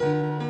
Música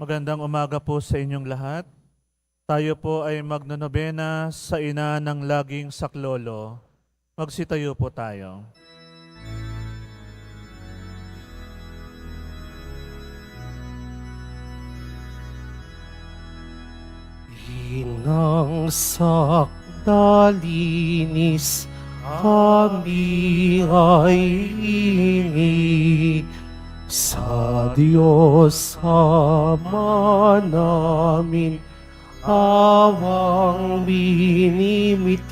Magandang umaga po sa inyong lahat. Tayo po ay magnonobena sa ina ng laging saklolo. Magsitayo po tayo. Inang sakdalinis kami ay hingi sa Diyos Ama namin awang binimithi.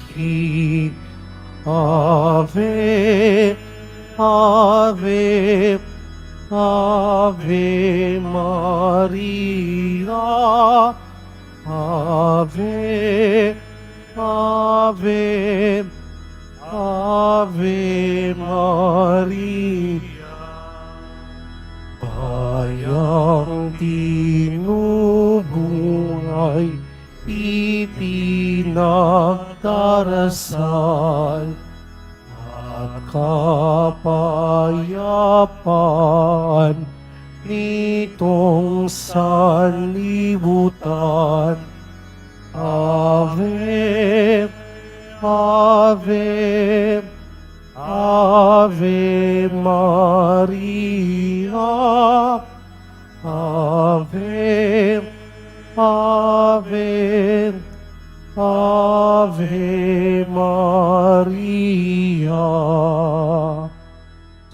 Ave, Ave, Ave Maria. Ave, Ave, Ave Maria. Bayang tinubungay, ipinagdarasal, at kapayapaan nitong sanlibutan. Ave, Ave, Ave Maria. Ave, Ave, Ave Maria.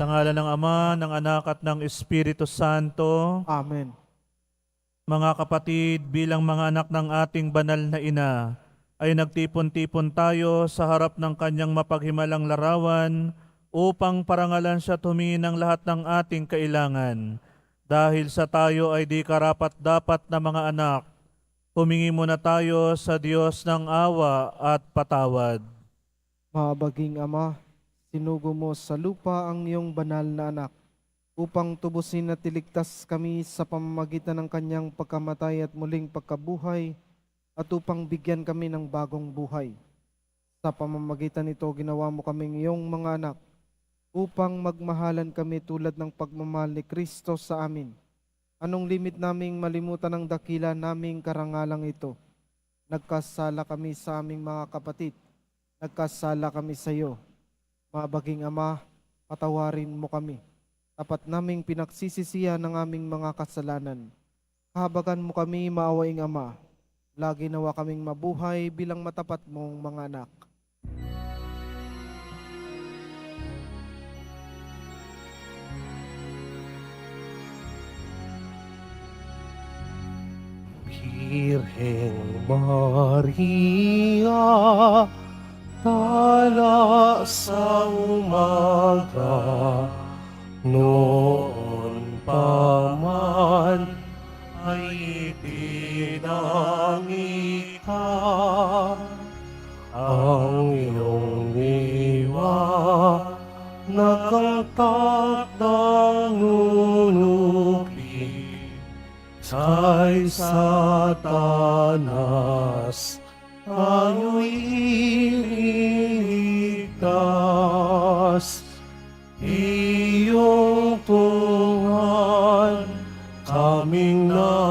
Sa ngalan ng Ama, ng Anak at ng Espiritu Santo, Amen. mga kapatid, bilang mga anak ng ating banal na ina, ay nagtipon-tipon tayo sa harap ng kanyang mapaghimalang larawan upang parangalan siya tumingin ng lahat ng ating kailangan. Dahil sa tayo ay di karapat dapat na mga anak, humingi muna tayo sa Diyos ng awa at patawad. Mahabaging Ama, sinugo mo sa lupa ang iyong banal na anak upang tubusin at iligtas kami sa pamamagitan ng kanyang pagkamatay at muling pagkabuhay at upang bigyan kami ng bagong buhay. Sa pamamagitan nito, ginawa mo kaming iyong mga anak upang magmahalan kami tulad ng pagmamahal ni Kristo sa amin. Anong limit naming malimutan ang dakila naming karangalang ito? Nagkasala kami sa aming mga kapatid. Nagkasala kami sa iyo. Mabaging Ama, patawarin mo kami. Tapat naming pinagsisisihan ng aming mga kasalanan. Kahabagan mo kami, maawaing Ama. Lagi nawa kaming mabuhay bilang matapat mong mga anak. Birheng Maria, tala sa umaga, noon pa man ay itinangi ka. Ang iyong diwa, nagkangtakdang nunupi, Say satanas, tayo'y ililigtas. Iyong tungan, kaming nananambitan,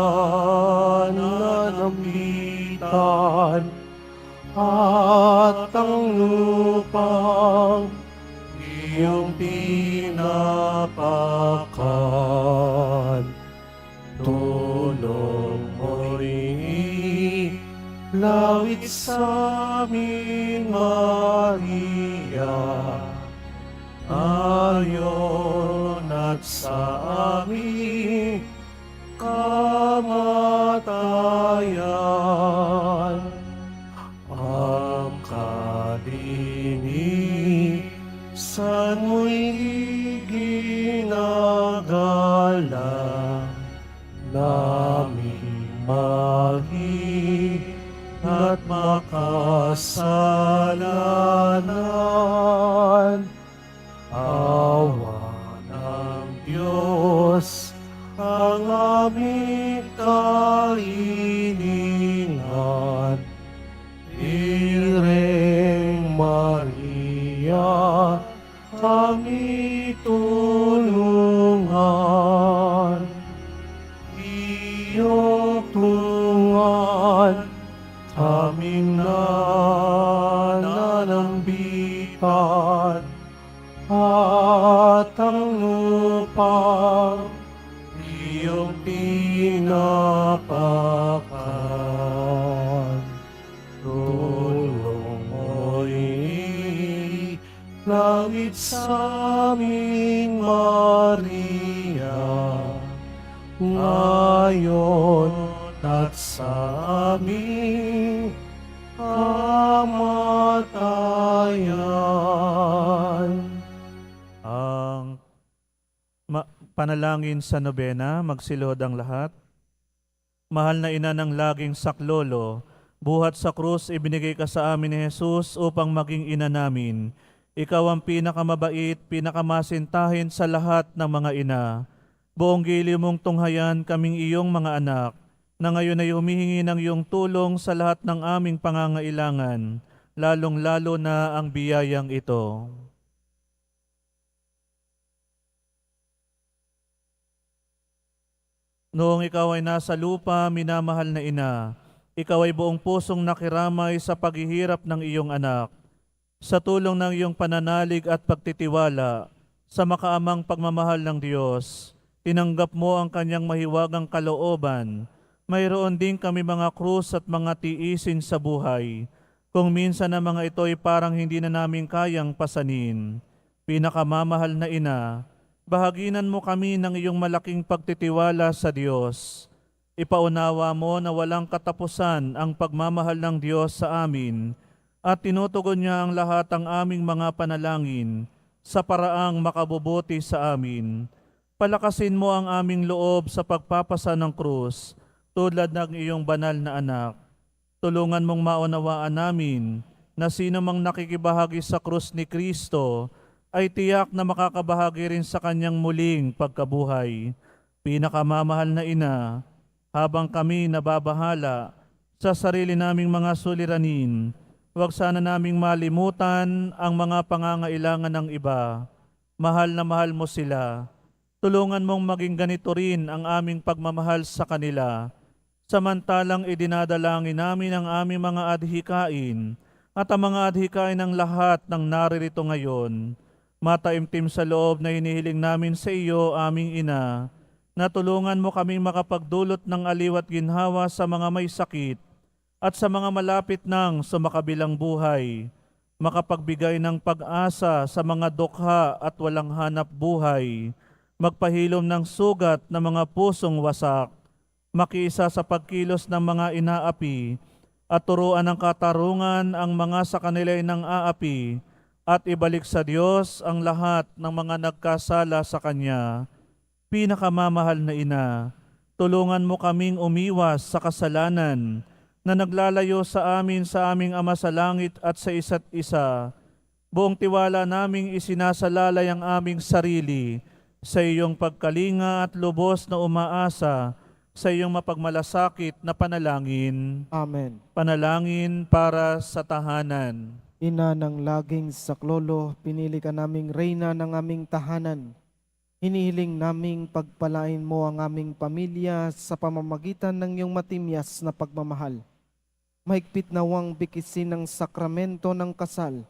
sa amin, Maria. Ayon at sa amin kamatayan. Ang kadini san mo'y ginagala namin mahi at makasalanan. Awa ng Diyos ang aming kainingan. Ireng Maria, kami tulungan. Sa amin, Maria. Ngayon at sa aming kamatayan. Ang panalangin sa nobena, magsilod ang lahat. Mahal na ina ng laging saklolo, buhat sa krus ibinigay ka sa amin ni Jesus upang maging ina namin. Ikaw ang pinakamabait, pinakamasintahin sa lahat ng mga ina. Buong giliw mong tunghayan kaming iyong mga anak, na ngayon ay humihingi ng iyong tulong sa lahat ng aming pangangailangan, lalong-lalo na ang biyayang ito. Noong ikaw ay nasa lupa, minamahal na ina, ikaw ay buong pusong nakiramay sa paghihirap ng iyong anak. Sa tulong ng iyong pananalig at pagtitiwala, sa makaamang pagmamahal ng Diyos, tinanggap mo ang kanyang mahiwagang kalooban. Mayroon din kami mga krus at mga tiisin sa buhay. Kung minsan na mga ito ay parang hindi na namin kayang pasanin. Pinakamamahal na ina, bahaginan mo kami ng iyong malaking pagtitiwala sa Diyos. Ipaunawa mo na walang katapusan ang pagmamahal ng Diyos sa amin at tinutugon niya ang lahat ng aming mga panalangin sa paraang makabubuti sa amin. Palakasin mo ang aming loob sa pagpapasa ng krus tulad ng iyong banal na anak. Tulungan mong maunawaan namin na sino mang nakikibahagi sa krus ni Kristo ay tiyak na makakabahagi rin sa kanyang muling pagkabuhay. Pinakamamahal na ina, habang kami nababahala sa sarili naming mga suliranin, huwag sana naming malimutan ang mga pangangailangan ng iba. Mahal na mahal mo sila. Tulungan mong maging ganito rin ang aming pagmamahal sa kanila. Samantalang idinadalangin namin ang aming mga adhikain at ang mga adhikain ng lahat ng naririto ngayon. Mataimtim sa loob na hinihiling namin sa iyo, aming ina, na tulungan mo kaming makapagdulot ng aliwat ginhawa sa mga may sakit at sa mga malapit ng sumakabilang buhay, makapagbigay ng pag-asa sa mga dukha at walang hanap buhay, magpahilom ng sugat ng mga pusong wasak, makiisa sa pagkilos ng mga inaapi, at turuan ng katarungan ang mga sa kanila ng aapi, at ibalik sa Diyos ang lahat ng mga nagkasala sa Kanya. Pinakamamahal na ina, tulungan mo kaming umiwas sa kasalanan na naglalayo sa amin sa aming Ama sa Langit at sa isa't isa. Buong tiwala naming isinasalalay ang aming sarili sa iyong pagkalinga at lubos na umaasa sa iyong mapagmalasakit na panalangin. Amen. Panalangin para sa tahanan. Ina ng laging saklolo, pinili ka naming reyna ng aming tahanan. Hinihiling naming pagpalain mo ang aming pamilya sa pamamagitan ng iyong matimyas na pagmamahal. Mahigpit nawang bikisin ng sakramento ng kasal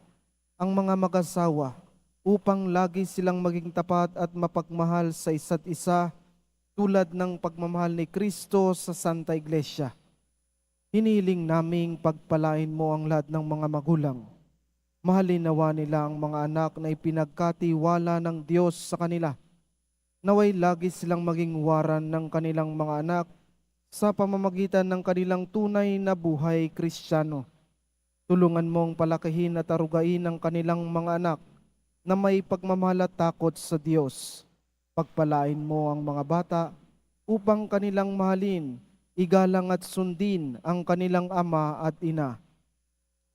ang mga mag-asawa upang lagi silang maging tapat at mapagmahal sa isa't isa tulad ng pagmamahal ni Kristo sa Santa Iglesia. Hinihiling naming pagpalain mo ang lahat ng mga magulang. Mahalin nawa nila ang mga anak na ipinagkatiwala ng Diyos sa kanila. Naway lagi silang maging waran ng kanilang mga anak sa pamamagitan ng kanilang tunay na buhay kristyano. Tulungan mong palakihin at arugain ang kanilang mga anak na may pagmamahal at takot sa Diyos. Pagpalain mo ang mga bata upang kanilang mahalin, igalang at sundin ang kanilang ama at ina.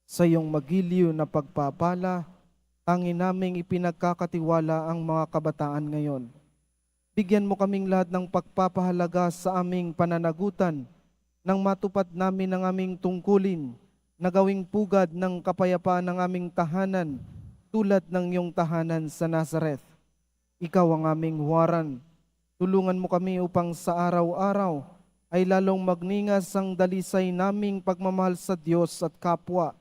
Sa iyong magiliw na pagpapala, tangin naming ipinagkakatiwala ang mga kabataan ngayon. Bigyan mo kaming lahat ng pagpapahalaga sa aming pananagutan nang matupad namin ang aming tungkulin na gawing pugad ng kapayapaan ng aming tahanan tulad ng iyong tahanan sa Nazareth. Ikaw ang aming huwaran. Tulungan mo kami upang sa araw-araw ay lalong magningas ang dalisay naming pagmamahal sa Diyos at kapwa.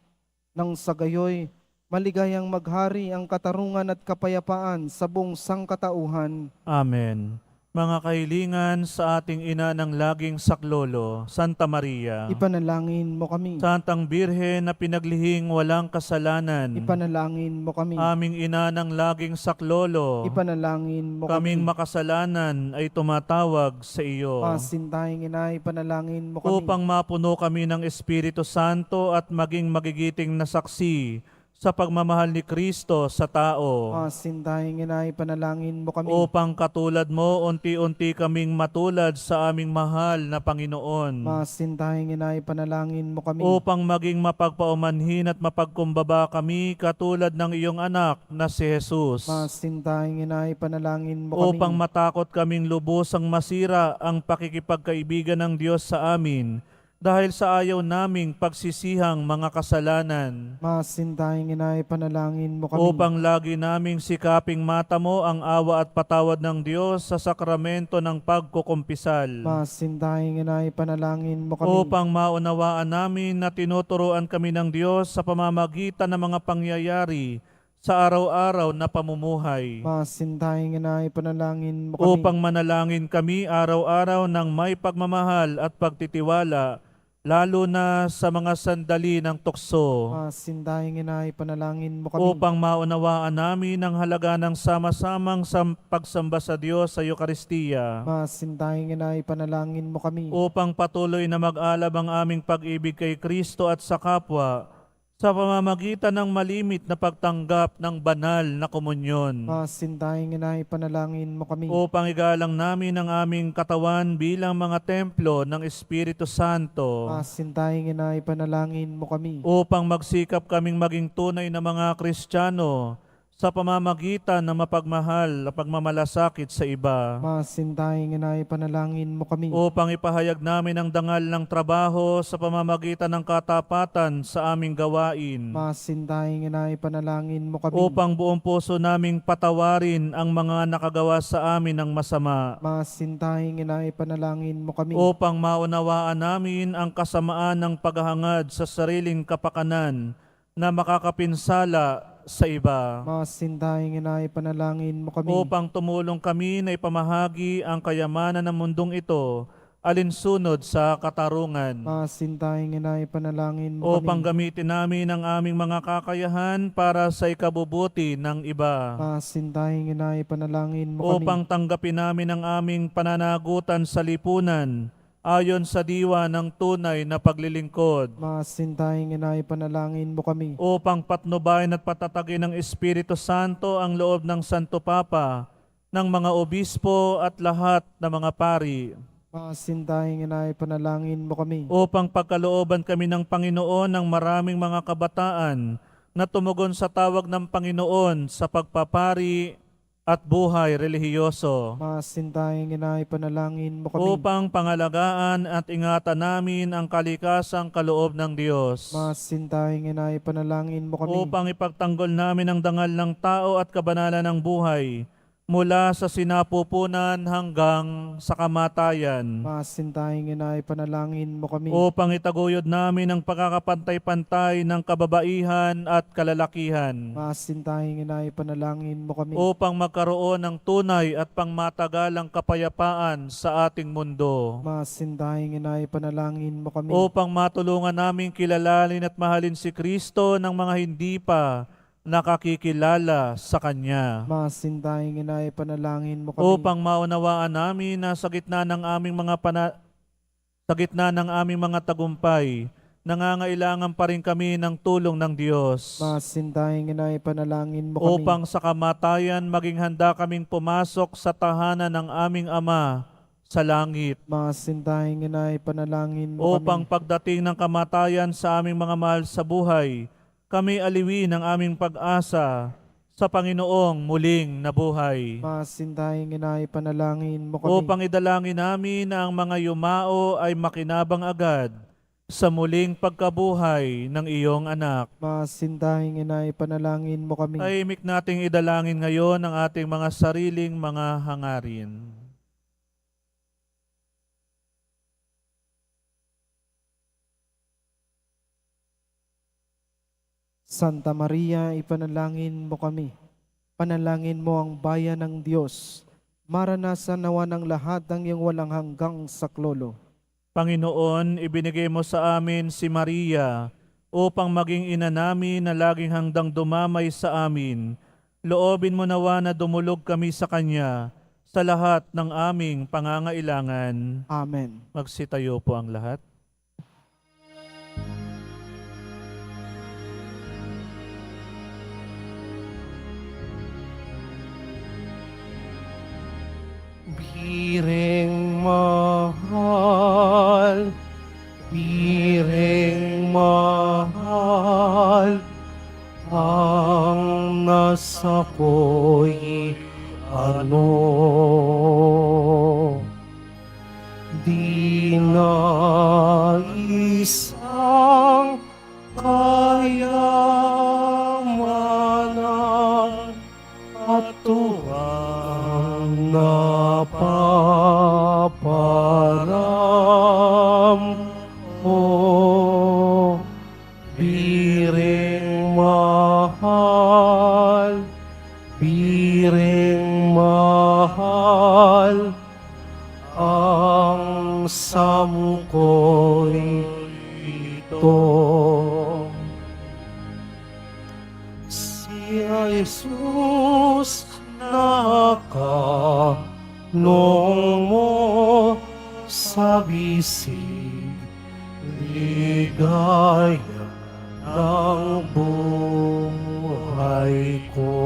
Nang sa gayoy, maligayang maghari ang katarungan at kapayapaan sa buong sangkatauhan. Amen. Mga kahilingan sa ating ina ng laging saklolo, Santa Maria. Ipanalangin mo kami. Santang Birhen na pinaglihing walang kasalanan. Ipanalangin mo kami. Aming ina ng laging saklolo. Ipanalangin mo Kaming kami. makasalanan ay tumatawag sa iyo. Pasintahing ina, ipanalangin mo kami. Upang mapuno kami ng Espiritu Santo at maging magigiting na saksi sa pagmamahal ni Kristo sa tao. Pasintahing ina, ipanalangin mo kami. Upang katulad mo, unti-unti kaming matulad sa aming mahal na Panginoon. Pasintahing ina, ipanalangin mo kami. upang maging mapagpaumanhin at mapagkumbaba kami katulad ng iyong anak na si Jesus. Pasintahing ina, ipanalangin mo kami. Upang matakot kaming lubosang masira ang pakikipagkaibigan ng Diyos sa amin dahil sa ayaw naming pagsisihang mga kasalanan. Masintahing ina, ipanalangin mo kami. Upang lagi naming sikaping mata mo ang awa at patawad ng Diyos sa sakramento ng pagkukumpisal. Masintahing ina, ipanalangin mo kami. upang maunawaan namin na tinuturoan kami ng Diyos sa pamamagitan ng mga pangyayari sa araw-araw na pamumuhay. Masintahing ina, ipanalangin mo kami. Upang manalangin kami araw-araw ng may pagmamahal at pagtitiwala, lalo na sa mga sandali ng tukso. Masintahing ina, ipanalangin mo kami. Upang maunawaan namin ang halaga ng sama-samang sam- pagsamba sa Diyos sa Eukaristiya. Masintahing ina, ipanalangin mo kami. upang patuloy na mag-alab ang aming pag-ibig kay Kristo at sa kapwa sa pamamagitan ng malimit na pagtanggap ng banal na komunyon. Masintahing ina, ipanalangin mo kami. Upang igalang namin ang aming katawan bilang mga templo ng Espiritu Santo. Masintahing ina, ipanalangin mo kami. Upang magsikap kaming maging tunay na mga Kristiyano sa pamamagitan ng mapagmahal at pagmamalasakit sa iba. Masintahing ina, ipanalangin mo kami. upang ipahayag namin ang dangal ng trabaho sa pamamagitan ng katapatan sa aming gawain, Masintahing ina, ipanalangin mo kami. upang buong puso naming patawarin ang mga nakagawa sa amin ng masama, Masintahing ina, ipanalangin mo kami. upang maunawaan namin ang kasamaan ng paghahangad sa sariling kapakanan na makakapinsala sa iba. Masintahing ina, ipanalangin mo kami. Upang tumulong kami na ipamahagi ang kayamanan ng mundong ito alinsunod sa katarungan. Masintahing ina, ipanalangin mo upang kami. gamitin namin ang aming mga kakayahan para sa ikabubuti ng iba. Masintahing ina, ipanalangin mo kami. Upang tanggapin namin ang aming pananagutan sa lipunan ayon sa diwa ng tunay na paglilingkod Masintahing inay panalangin mo kami. upang patnubayan at patatagin ng Espiritu Santo ang loob ng Santo Papa, ng mga obispo at lahat ng mga pari, Masintahing inay panalangin mo kami. upang pagkalooban kami ng Panginoon ng maraming mga kabataan na tumugon sa tawag ng Panginoon sa pagpapari at buhay relihiyoso. Masintahing inay panalangin mo kami. upang pangalagaan at ingatan namin ang kalikasang kaloob ng Diyos. Masintahing inay panalangin mo kami. upang ipagtanggol namin ang dangal ng tao at kabanalan ng buhay mula sa sinapupunan hanggang sa kamatayan Masintahing inay panalangin mo kami. upang itaguyod namin ang pagkakapantay-pantay ng kababaihan at kalalakihan Masintahing inay panalangin mo kami. upang magkaroon ng tunay at pangmatagalang kapayapaan sa ating mundo. Masintahing inay panalangin mo kami. upang matulungan namin kilalalin at mahalin si Kristo ng mga hindi pa nakakikilala sa Kanya. Masintahing inay panalangin mo kami. Upang maunawaan namin na sa gitna ng aming mga pana sa gitna ng aming mga tagumpay, nangangailangan pa rin kami ng tulong ng Diyos. Masintahing inay panalangin mo kami. Upang sa kamatayan maging handa kaming pumasok sa tahanan ng aming Ama sa langit. Masintahing inay panalangin mo upang kami. pagdating ng kamatayan sa aming mga mahal sa buhay, kami aliwin ang aming pag-asa sa Panginoong muling nabuhay. Masintahing inay panalangin mo kami. Upang idalangin namin na ang mga yumao ay makinabang agad sa muling pagkabuhay ng iyong anak. Masintahing inay panalangin mo kami. Tahimik nating idalangin ngayon ang ating mga sariling mga hangarin. Santa Maria, ipanalangin mo kami. Panalangin mo ang bayan ng Diyos. Maranasan nawa ng lahat ng iyong walang hanggang saklolo. Panginoon, ibinigay mo sa amin si Maria upang maging ina namin na laging handang dumamay sa amin. Loobin mo nawa na dumulog kami sa Kanya sa lahat ng aming pangangailangan. Amen. Magsitayo po ang lahat. Biring mahal, biring mahal, ang nasa ko'y ano. Sa bisig ligaya ng buhay ko.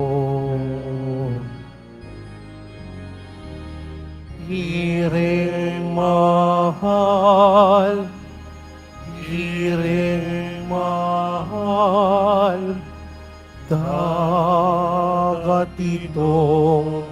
Hiring mahal, hiring mahal, dagat itong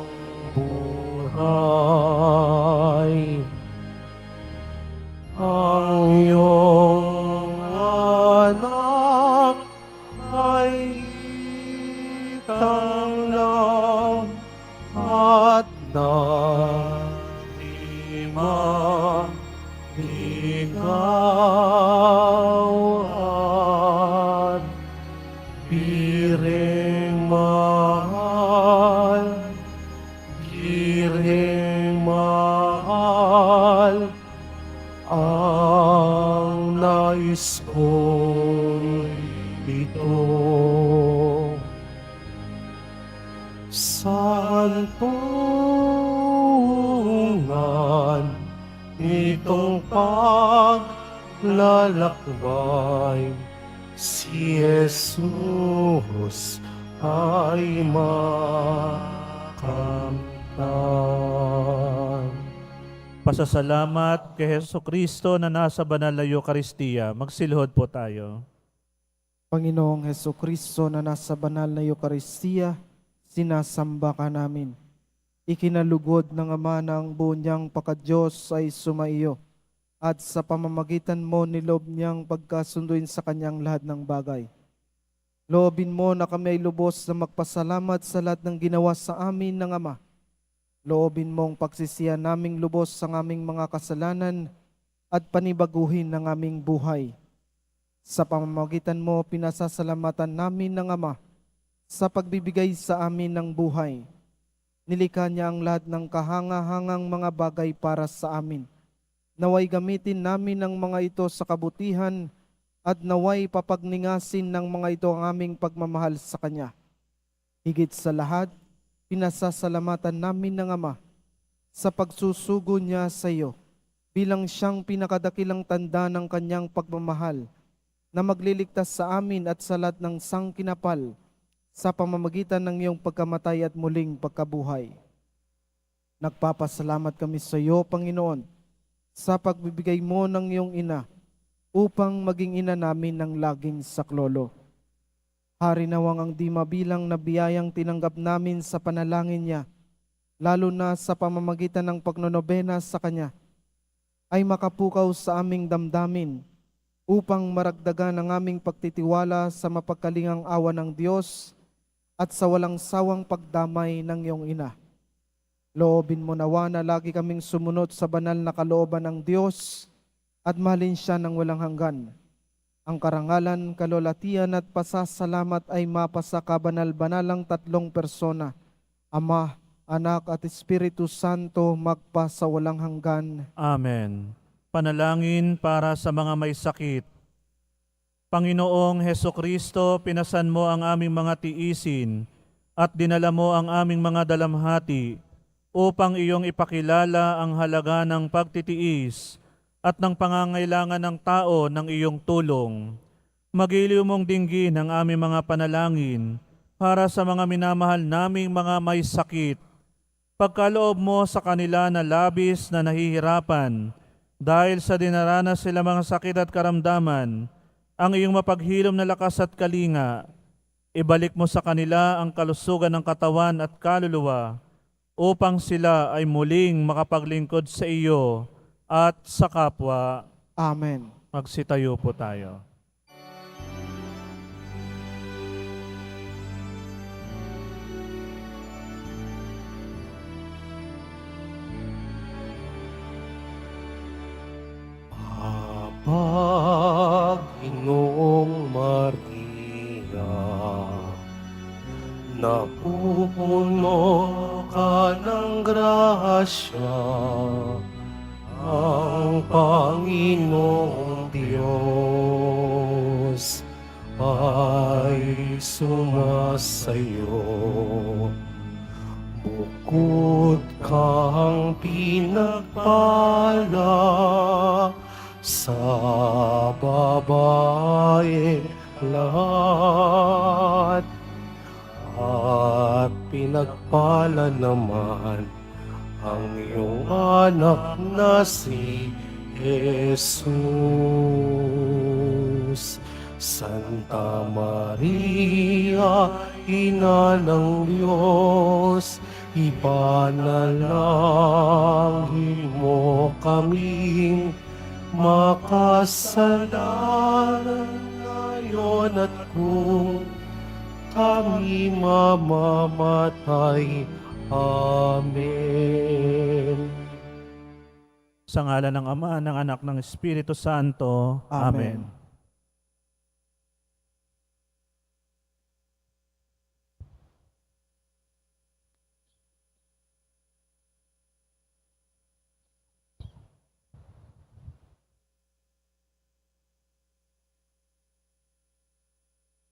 Pasasalamat kay Heso Kristo na nasa banal na Eucharistia. Magsilhod po tayo. Panginoong Heso Kristo na nasa banal na Eucharistia, sinasamba ka namin. Ikinalugod ng Ama ng buo niyang pakadiyos ay sumaiyo at sa pamamagitan mo nilob niyang pagkasunduin sa kanyang lahat ng bagay. Loobin mo na kami ay lubos na magpasalamat sa lahat ng ginawa sa amin ng Ama. Loobin mong pagsisiyan naming lubos sa aming mga kasalanan at panibaguhin ng aming buhay. Sa pamamagitan mo, pinasasalamatan namin ng Ama sa pagbibigay sa amin ng buhay. Nilikha niya ang lahat ng kahangahangang mga bagay para sa amin. Naway gamitin namin ang mga ito sa kabutihan at naway papagningasin ng mga ito ang aming pagmamahal sa Kanya. Higit sa lahat, pinasasalamatan namin ng Ama sa pagsusugo niya sa iyo bilang siyang pinakadakilang tanda ng Kanyang pagmamahal na magliligtas sa amin at sa lahat ng sangkinapal sa pamamagitan ng iyong pagkamatay at muling pagkabuhay. Nagpapasalamat kami sa iyo, Panginoon, sa pagbibigay mo ng iyong ina upang maging ina namin ng laging saklolo. Hari nawang ang di mabilang na biyayang tinanggap namin sa panalangin niya, lalo na sa pamamagitan ng pagnonobena sa Kanya, ay makapukaw sa aming damdamin upang maragdagan ang aming pagtitiwala sa mapagkalingang awa ng Diyos at sa walang sawang pagdamay ng iyong ina. Loobin mo nawa na lagi kaming sumunod sa banal na kalooban ng Diyos at mahalin siya ng walang hanggan. Ang karangalan, kalolatian at pasasalamat ay mapasa kabanal-banalang tatlong persona, Ama, Anak at Espiritu Santo magpa sa walang hanggan. Amen. Panalangin para sa mga may sakit. Panginoong Heso Kristo, pinasan mo ang aming mga tiisin at dinala mo ang aming mga dalamhati upang iyong ipakilala ang halaga ng pagtitiis at ng pangangailangan ng tao ng iyong tulong. Magiliw mong dinggin ang aming mga panalangin para sa mga minamahal naming mga may sakit. Pagkaloob mo sa kanila na labis na nahihirapan dahil sa dinaranas sila mga sakit at karamdaman, ang iyong mapaghilom na lakas at kalinga, ibalik mo sa kanila ang kalusugan ng katawan at kaluluwa upang sila ay muling makapaglingkod sa iyo at sa kapwa. Amen. Magsitayo po tayo. Na si Jesus. Santa Maria, Ina ng Diyos, ipanalangin mo kaming makasalanan ngayon at kung kami mamamatay. Amen. Sa ngala ng Ama, ng Anak, ng Espiritu Santo. Amen. Amen.